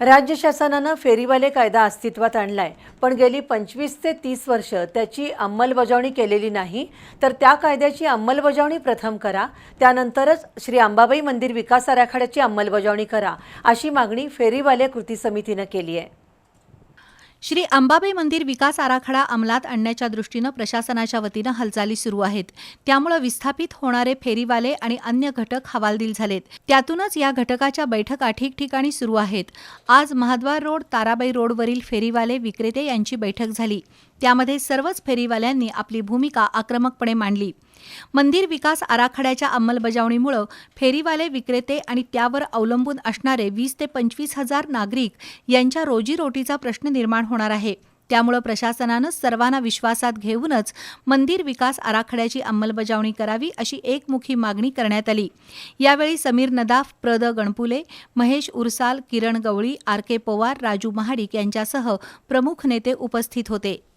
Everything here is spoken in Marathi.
राज्य शासनानं फेरीवाले कायदा अस्तित्वात आणलाय पण गेली पंचवीस ते तीस वर्ष त्याची अंमलबजावणी केलेली नाही. तर त्या कायद्याची अंमलबजावणी प्रथम करा त्यानंतरच श्री अंबाबाई मंदिर विकास आराखड्याची अंमलबजावणी करा अशी मागणी फेरीवाले कृती समितीनं केली आहे. श्री अंबाबाई मंदिर विकास आराखडा अंमलात आणण्याच्या दृष्टीनं प्रशासनाच्या वतीनं हालचाली सुरू आहेत. त्यामुळे विस्थापित होणारे फेरीवाले आणि अन्य घटक हवालदिल झालेत. त्यातूनच या घटकाच्या बैठका ठिकठिकाणी सुरू आहेत. आज महाद्वार रोड ताराबाई रोडवरील फेरीवाले विक्रेते यांची बैठक झाली. त्यामध्ये सर्वच फेरीवाल्यांनी आपली भूमिका आक्रमकपणे मांडली. मंदिर विकास आराखड्याच्या अंमलबजावणीमुळे फेरीवाले विक्रेते आणि त्यावर अवलंबून असणारे वीस ते पंचवीस हजार नागरिक यांच्या रोजीरोटीचा प्रश्न निर्माण होणार आहे. त्यामुळे प्रशासनानं सर्वांना विश्वासात घेऊनच मंदिर विकास आराखड्याची अंमलबजावणी करावी अशी एकमुखी मागणी करण्यात आली. यावेळी समीर नदाफ प्रद गणपुले महेश उरसाल किरण गवळी आर के पवार राजू महाडिक यांच्यासह प्रमुख नेते उपस्थित होते.